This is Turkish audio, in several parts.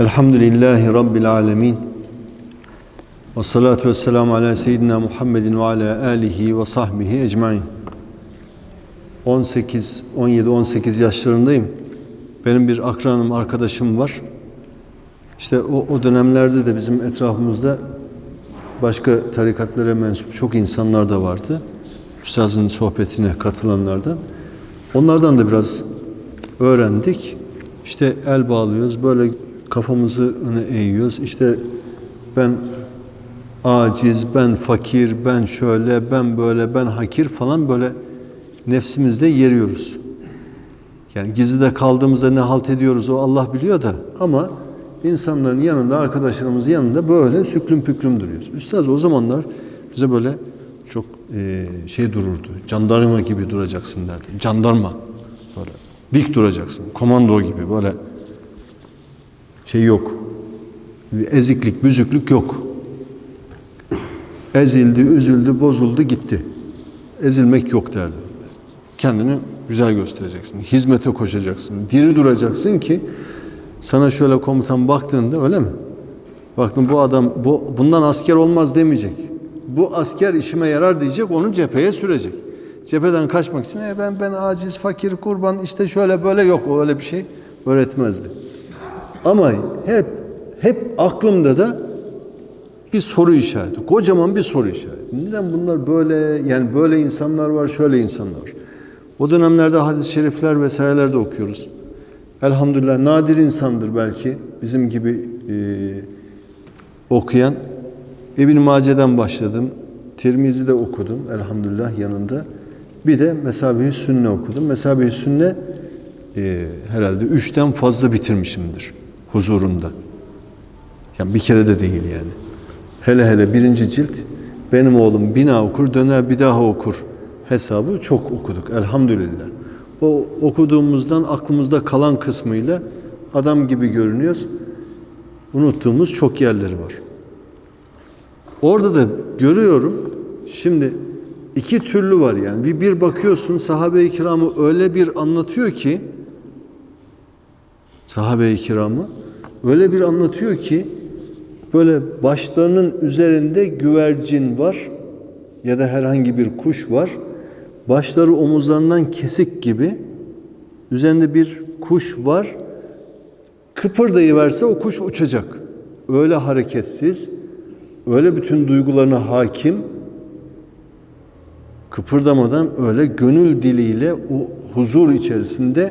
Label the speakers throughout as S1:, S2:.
S1: Elhamdülillahi Rabbil alemin. Ve salatu ve selamu ala seyyidina Muhammedin ve ala alihi ve sahbihi ecmain. 18, 17, 18 yaşlarındayım. Benim bir akranım, arkadaşım var. İşte o, o dönemlerde de bizim etrafımızda başka tarikatlara mensup çok insanlar da vardı. Üstazın sohbetine katılanlardan. Onlardan da biraz öğrendik. İşte el bağlıyoruz, böyle kafamızı öne eğiyoruz. İşte ben aciz, ben fakir, ben şöyle, ben böyle, ben hakir falan böyle nefsimizde yeriyoruz. Yani gizlide kaldığımızda ne halt ediyoruz o Allah biliyor da ama insanların yanında, arkadaşlarımızın yanında böyle süklüm püklüm duruyoruz. Üstad o zamanlar bize böyle çok e, şey dururdu. Jandarma gibi duracaksın derdi. Jandarma. Böyle dik duracaksın. Komando gibi böyle şey yok. Eziklik, büzüklük yok. Ezildi, üzüldü, bozuldu, gitti. Ezilmek yok derdi. Kendini güzel göstereceksin. Hizmete koşacaksın. Diri duracaksın ki sana şöyle komutan baktığında öyle mi? Baktın bu adam bu bundan asker olmaz demeyecek. Bu asker işime yarar diyecek, onu cepheye sürecek. Cepheden kaçmak için e ben ben aciz, fakir, kurban işte şöyle böyle yok. O öyle bir şey öğretmezdi. Ama hep hep aklımda da bir soru işareti. Kocaman bir soru işareti. Neden bunlar böyle yani böyle insanlar var, şöyle insanlar var. O dönemlerde hadis-i şerifler vesaireler de okuyoruz. Elhamdülillah nadir insandır belki bizim gibi e, okuyan. İbn Mace'den başladım. Tirmizi'de okudum elhamdülillah yanında. Bir de Mesabi-i Sünne okudum. Mesabi-i Sünne e, herhalde üçten fazla bitirmişimdir huzurunda. Yani bir kere de değil yani. Hele hele birinci cilt benim oğlum bina okur döner bir daha okur hesabı çok okuduk elhamdülillah. O okuduğumuzdan aklımızda kalan kısmıyla adam gibi görünüyoruz. Unuttuğumuz çok yerleri var. Orada da görüyorum şimdi iki türlü var yani. Bir, bir bakıyorsun sahabe-i kiramı öyle bir anlatıyor ki sahabe-i kiramı öyle bir anlatıyor ki böyle başlarının üzerinde güvercin var ya da herhangi bir kuş var. Başları omuzlarından kesik gibi üzerinde bir kuş var. Kıpırdayıverse o kuş uçacak. Öyle hareketsiz, öyle bütün duygularına hakim, kıpırdamadan öyle gönül diliyle o huzur içerisinde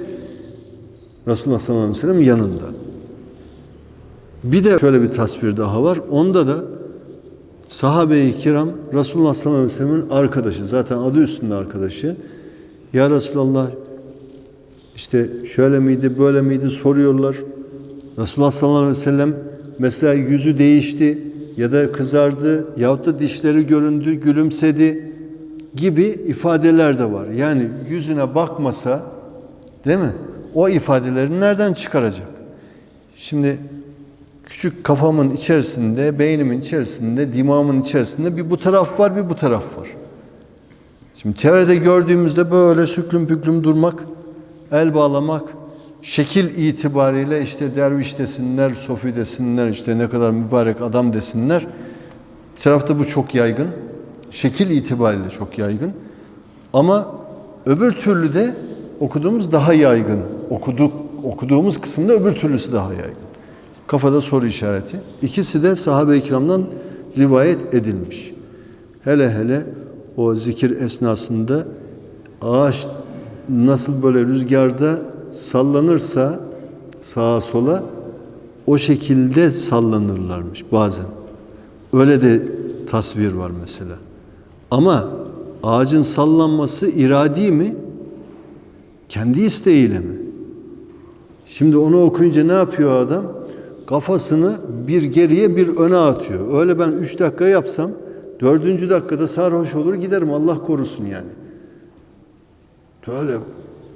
S1: Resulullah sallallahu aleyhi ve sellem yanında. Bir de şöyle bir tasvir daha var. Onda da sahabe-i kiram Resulullah sallallahu aleyhi ve sellem'in arkadaşı. Zaten adı üstünde arkadaşı. Ya Resulallah işte şöyle miydi böyle miydi soruyorlar. Resulullah sallallahu aleyhi ve sellem mesela yüzü değişti ya da kızardı yahut da dişleri göründü, gülümsedi gibi ifadeler de var. Yani yüzüne bakmasa değil mi? O ifadeleri nereden çıkaracak? Şimdi küçük kafamın içerisinde, beynimin içerisinde, dimağımın içerisinde bir bu taraf var, bir bu taraf var. Şimdi çevrede gördüğümüzde böyle süklüm püklüm durmak, el bağlamak, şekil itibariyle işte derviş desinler, sofi desinler, işte ne kadar mübarek adam desinler. Bir tarafta bu çok yaygın. Şekil itibariyle çok yaygın. Ama öbür türlü de okuduğumuz daha yaygın. Okuduk, okuduğumuz kısımda öbür türlüsü daha yaygın. Kafada soru işareti. İkisi de sahabe-i kiramdan rivayet edilmiş. Hele hele o zikir esnasında ağaç nasıl böyle rüzgarda sallanırsa sağa sola o şekilde sallanırlarmış bazen. Öyle de tasvir var mesela. Ama ağacın sallanması iradi mi? Kendi isteğiyle mi? Şimdi onu okuyunca ne yapıyor adam? Kafasını bir geriye bir öne atıyor. Öyle ben üç dakika yapsam dördüncü dakikada sarhoş olur giderim Allah korusun yani. Böyle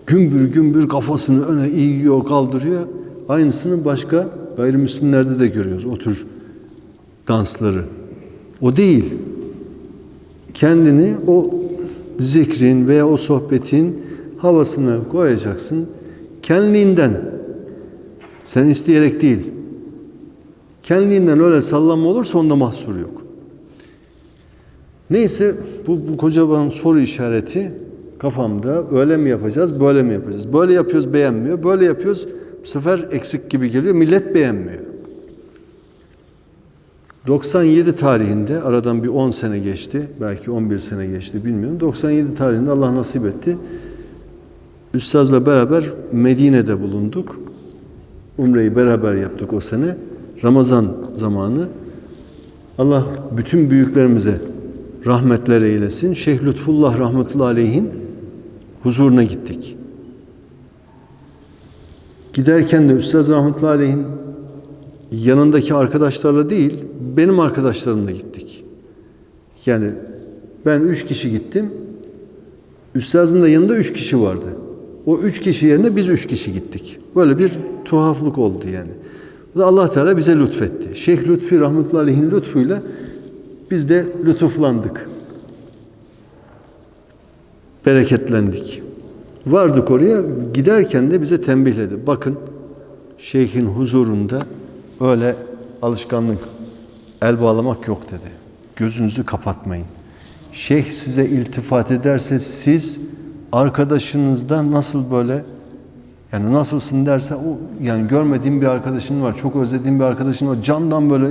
S1: gümbür gümbür kafasını öne eğiyor kaldırıyor. Aynısını başka gayrimüslimlerde de görüyoruz o tür dansları. O değil. Kendini o zikrin veya o sohbetin havasına koyacaksın. Kendiliğinden. Sen isteyerek değil. Kendiliğinden öyle sallanma olursa onda mahsur yok. Neyse bu, bu kocaman soru işareti kafamda öyle mi yapacağız, böyle mi yapacağız? Böyle yapıyoruz beğenmiyor, böyle yapıyoruz bu sefer eksik gibi geliyor, millet beğenmiyor. 97 tarihinde aradan bir 10 sene geçti, belki 11 sene geçti bilmiyorum. 97 tarihinde Allah nasip etti. Üstazla beraber Medine'de bulunduk. Umre'yi beraber yaptık o sene. Ramazan zamanı. Allah bütün büyüklerimize rahmetler eylesin. Şeyh Lütfullah rahmetullahi aleyhin huzuruna gittik. Giderken de Üstaz rahmetullahi aleyhin yanındaki arkadaşlarla değil, benim arkadaşlarımla gittik. Yani ben üç kişi gittim. Üstazın da yanında üç kişi vardı. O üç kişi yerine biz üç kişi gittik. Böyle bir tuhaflık oldu yani. Allah Teala bize lütfetti. Şeyh Lütfi rahmetullahi aleyhin lütfuyla biz de lütuflandık. Bereketlendik. Vardık oraya giderken de bize tembihledi. Bakın şeyhin huzurunda öyle alışkanlık el bağlamak yok dedi. Gözünüzü kapatmayın. Şeyh size iltifat ederse siz arkadaşınızda nasıl böyle yani nasılsın derse o yani görmediğim bir arkadaşın var, çok özlediğim bir arkadaşın var. Candan böyle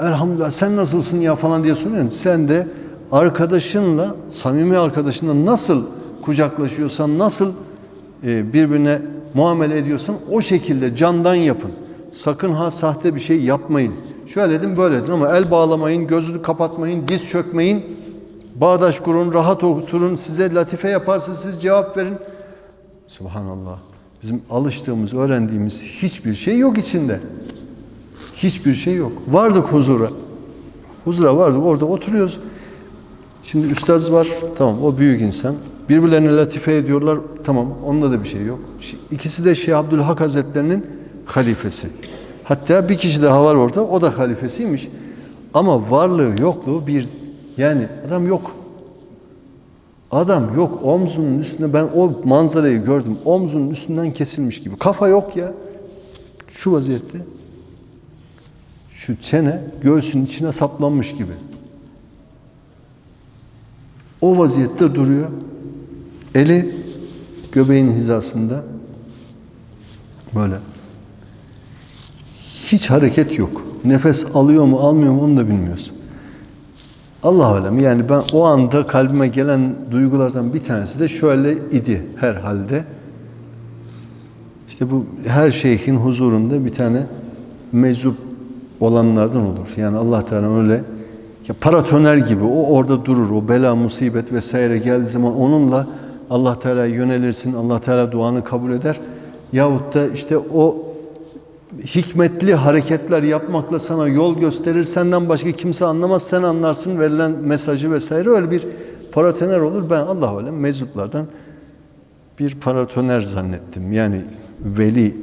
S1: elhamdülillah sen nasılsın ya falan diye soruyorum. Sen de arkadaşınla, samimi arkadaşınla nasıl kucaklaşıyorsan, nasıl e, birbirine muamele ediyorsan o şekilde candan yapın. Sakın ha sahte bir şey yapmayın. Şöyle dedim böyledir ama el bağlamayın, gözünü kapatmayın, diz çökmeyin. Bağdaş kurun, rahat oturun. Size latife yaparsa siz cevap verin. Subhanallah. Bizim alıştığımız, öğrendiğimiz hiçbir şey yok içinde. Hiçbir şey yok. Vardık huzura. Huzura vardık. Orada oturuyoruz. Şimdi üstaz var. Tamam o büyük insan. Birbirlerine latife ediyorlar. Tamam onda da bir şey yok. İkisi de Şeyh Abdülhak Hazretlerinin halifesi. Hatta bir kişi daha var orada. O da halifesiymiş. Ama varlığı yokluğu bir yani adam yok. Adam yok omzunun üstünde ben o manzarayı gördüm. Omzunun üstünden kesilmiş gibi. Kafa yok ya. Şu vaziyette. Şu çene göğsün içine saplanmış gibi. O vaziyette duruyor. Eli göbeğin hizasında. Böyle. Hiç hareket yok. Nefes alıyor mu almıyor mu onu da bilmiyorsun. Allah alem yani ben o anda kalbime gelen duygulardan bir tanesi de şöyle idi herhalde. İşte bu her şeyhin huzurunda bir tane meczup olanlardan olur. Yani Allah Teala öyle ya paratoner gibi o orada durur. O bela, musibet vesaire geldiği zaman onunla Allah Teala yönelirsin. Allah Teala duanı kabul eder. Yahut da işte o hikmetli hareketler yapmakla sana yol gösterir. Senden başka kimse anlamaz. Sen anlarsın verilen mesajı vesaire. Öyle bir paratoner olur. Ben Allah alem meczuplardan bir paratoner zannettim. Yani veli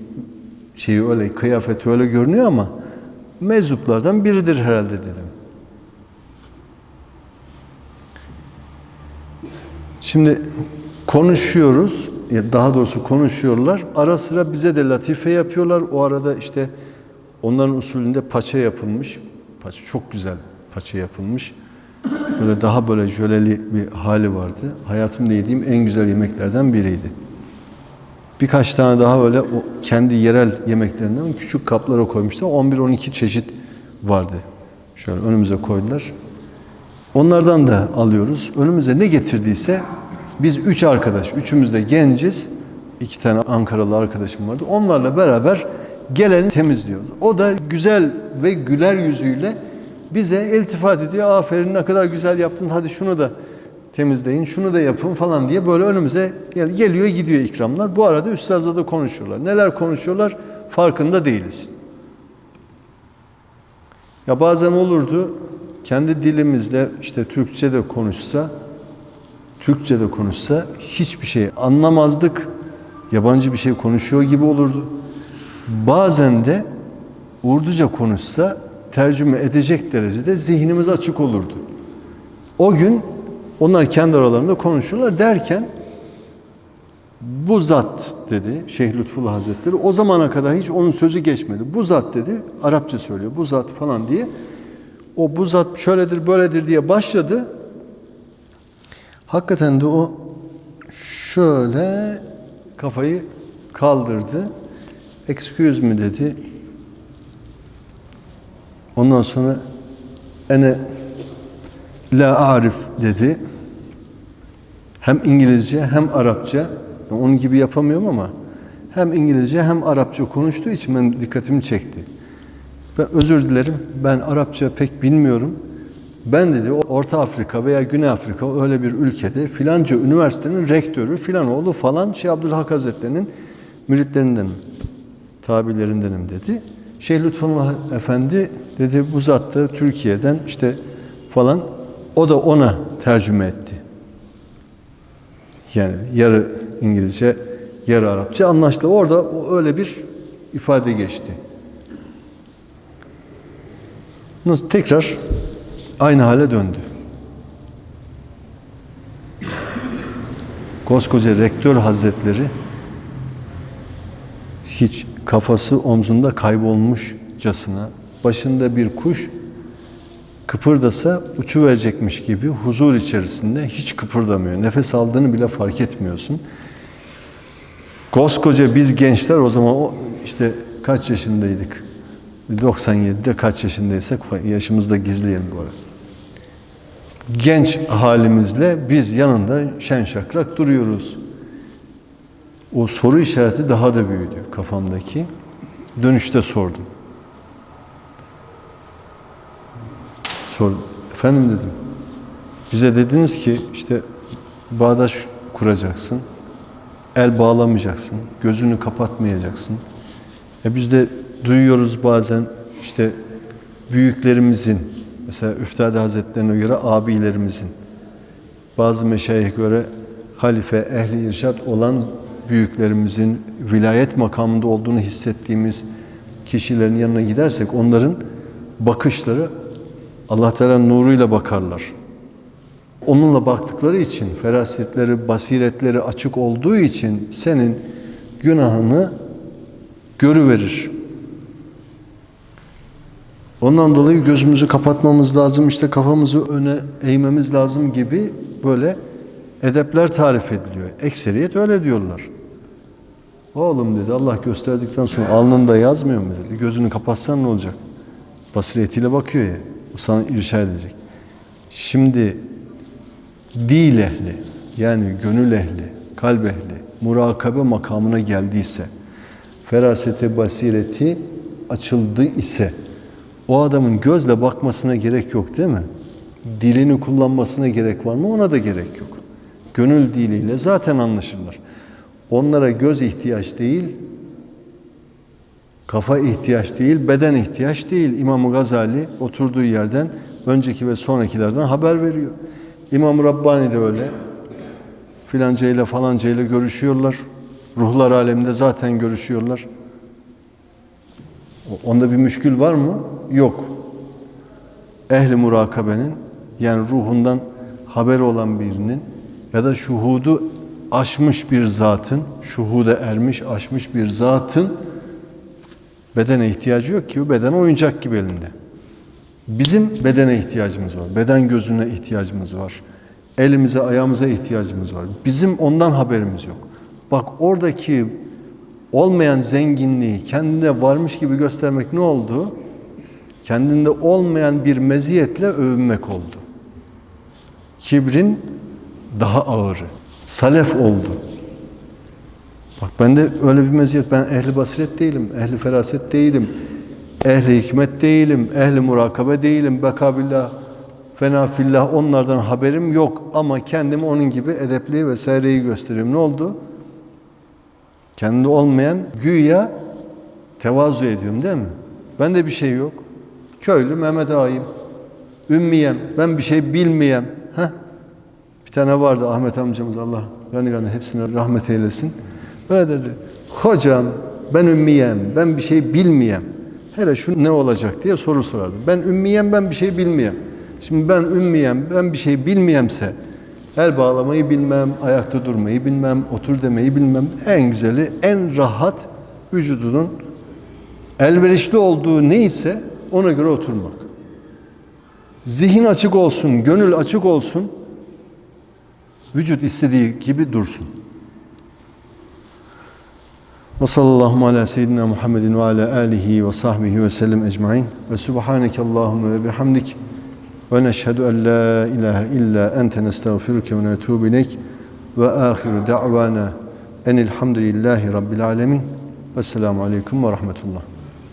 S1: şeyi öyle kıyafeti öyle görünüyor ama meczuplardan biridir herhalde dedim. Şimdi konuşuyoruz daha doğrusu konuşuyorlar. Ara sıra bize de latife yapıyorlar. O arada işte onların usulünde paça yapılmış. Paça çok güzel paça yapılmış. Böyle daha böyle jöleli bir hali vardı. Hayatımda yediğim en güzel yemeklerden biriydi. Birkaç tane daha öyle o kendi yerel yemeklerinden küçük kaplara koymuşlar. 11-12 çeşit vardı. Şöyle önümüze koydular. Onlardan da alıyoruz. Önümüze ne getirdiyse biz üç arkadaş, üçümüz de genciz. İki tane Ankaralı arkadaşım vardı. Onlarla beraber geleni temizliyoruz. O da güzel ve güler yüzüyle bize iltifat ediyor. Aferin ne kadar güzel yaptınız hadi şunu da temizleyin, şunu da yapın falan diye böyle önümüze geliyor gidiyor ikramlar. Bu arada üstazla da konuşuyorlar. Neler konuşuyorlar farkında değiliz. Ya bazen olurdu kendi dilimizde işte Türkçe de konuşsa Türkçe de konuşsa hiçbir şey anlamazdık. Yabancı bir şey konuşuyor gibi olurdu. Bazen de Urduca konuşsa tercüme edecek derecede zihnimiz açık olurdu. O gün onlar kendi aralarında konuşuyorlar derken Bu zat dedi Şeyh Lütfullah Hazretleri. O zamana kadar hiç onun sözü geçmedi. Bu zat dedi. Arapça söylüyor. Bu zat falan diye. O bu zat şöyledir böyledir diye başladı. Hakikaten de o şöyle kafayı kaldırdı. Excuse me dedi. Ondan sonra ene la arif dedi. Hem İngilizce hem Arapça. Onun gibi yapamıyorum ama hem İngilizce hem Arapça konuştuğu için benim dikkatimi çekti. Ben özür dilerim. Ben Arapça pek bilmiyorum. Ben dedi Orta Afrika veya Güney Afrika öyle bir ülkede filanca üniversitenin rektörü filan oğlu falan Şeyh Abdülhak Hazretleri'nin müritlerindenim, tabilerindenim dedi. Şeyh Lütfullah Efendi dedi bu zat da Türkiye'den işte falan o da ona tercüme etti. Yani yarı İngilizce, yarı Arapça anlaşıldı. Orada öyle bir ifade geçti. Nasıl tekrar aynı hale döndü. Koskoca rektör hazretleri hiç kafası omzunda kaybolmuşcasına başında bir kuş kıpırdasa uçu verecekmiş gibi huzur içerisinde hiç kıpırdamıyor. Nefes aldığını bile fark etmiyorsun. Koskoca biz gençler o zaman o işte kaç yaşındaydık? 97'de kaç yaşındaysak yaşımızda gizleyelim bu arada. Genç halimizle biz yanında şen şakrak duruyoruz. O soru işareti daha da büyüdü kafamdaki. Dönüşte sordum. Sordum. Efendim dedim. Bize dediniz ki işte bağdaş kuracaksın. El bağlamayacaksın. Gözünü kapatmayacaksın. E biz de duyuyoruz bazen işte büyüklerimizin mesela Üftade Hazretlerine göre abilerimizin bazı meşayih göre halife ehli irşat olan büyüklerimizin vilayet makamında olduğunu hissettiğimiz kişilerin yanına gidersek onların bakışları Allah Teala nuruyla bakarlar. Onunla baktıkları için ferasetleri, basiretleri açık olduğu için senin günahını görüverir. Ondan dolayı gözümüzü kapatmamız lazım, işte kafamızı öne eğmemiz lazım gibi böyle edepler tarif ediliyor. Ekseriyet öyle diyorlar. Oğlum dedi Allah gösterdikten sonra alnında yazmıyor mu dedi. Gözünü kapatsan ne olacak? Basiretiyle bakıyor ya. Bu sana irşad edecek. Şimdi dil ehli yani gönül ehli, kalp ehli murakabe makamına geldiyse ferasete basireti açıldı ise o adamın gözle bakmasına gerek yok değil mi? Dilini kullanmasına gerek var mı? Ona da gerek yok. Gönül diliyle zaten anlaşırlar. Onlara göz ihtiyaç değil, kafa ihtiyaç değil, beden ihtiyaç değil. İmam Gazali oturduğu yerden önceki ve sonrakilerden haber veriyor. İmam Rabbani de öyle. Filanca ile falanca ile görüşüyorlar. Ruhlar aleminde zaten görüşüyorlar. Onda bir müşkül var mı? Yok. Ehli murakabenin yani ruhundan haber olan birinin ya da şuhudu aşmış bir zatın, şuhuda ermiş, aşmış bir zatın bedene ihtiyacı yok ki. O beden oyuncak gibi elinde. Bizim bedene ihtiyacımız var. Beden gözüne ihtiyacımız var. Elimize, ayağımıza ihtiyacımız var. Bizim ondan haberimiz yok. Bak oradaki olmayan zenginliği kendine varmış gibi göstermek ne oldu? Kendinde olmayan bir meziyetle övünmek oldu. Kibrin daha ağırı. Salef oldu. Bak ben de öyle bir meziyet. Ben ehli basiret değilim, ehli feraset değilim, ehli hikmet değilim, ehli murakabe değilim. Bekabillah, fena fillah onlardan haberim yok. Ama kendimi onun gibi edepli vesaireyi gösteriyorum. Ne oldu? Kendinde olmayan güya tevazu ediyorum değil mi? Ben de bir şey yok. Köylü Mehmet Ağa'yım. Ümmiyem. Ben bir şey bilmeyem. Heh. Bir tane vardı Ahmet amcamız Allah gani gani hepsine rahmet eylesin. Böyle derdi. Hocam ben ümmiyem. Ben bir şey bilmeyem. Hele şu ne olacak diye soru sorardı. Ben ümmiyem ben bir şey bilmeyem. Şimdi ben ümmiyem ben bir şey bilmeyemse El bağlamayı bilmem, ayakta durmayı bilmem, otur demeyi bilmem. En güzeli, en rahat vücudunun elverişli olduğu neyse ona göre oturmak. Zihin açık olsun, gönül açık olsun. Vücut istediği gibi dursun. Ve sallallahu ala seyyidina Muhammedin ve ala alihi ve sahbihi ve sellem ecmain. Ve subhaneke Allahümme ve bihamdik. Ve neşhedü en la ilahe illa ente nestağfiruke ve netubu ileyk. Ve ahiru da'vana enilhamdülillahi rabbil alemin. Vesselamu aleyküm ve rahmetullah.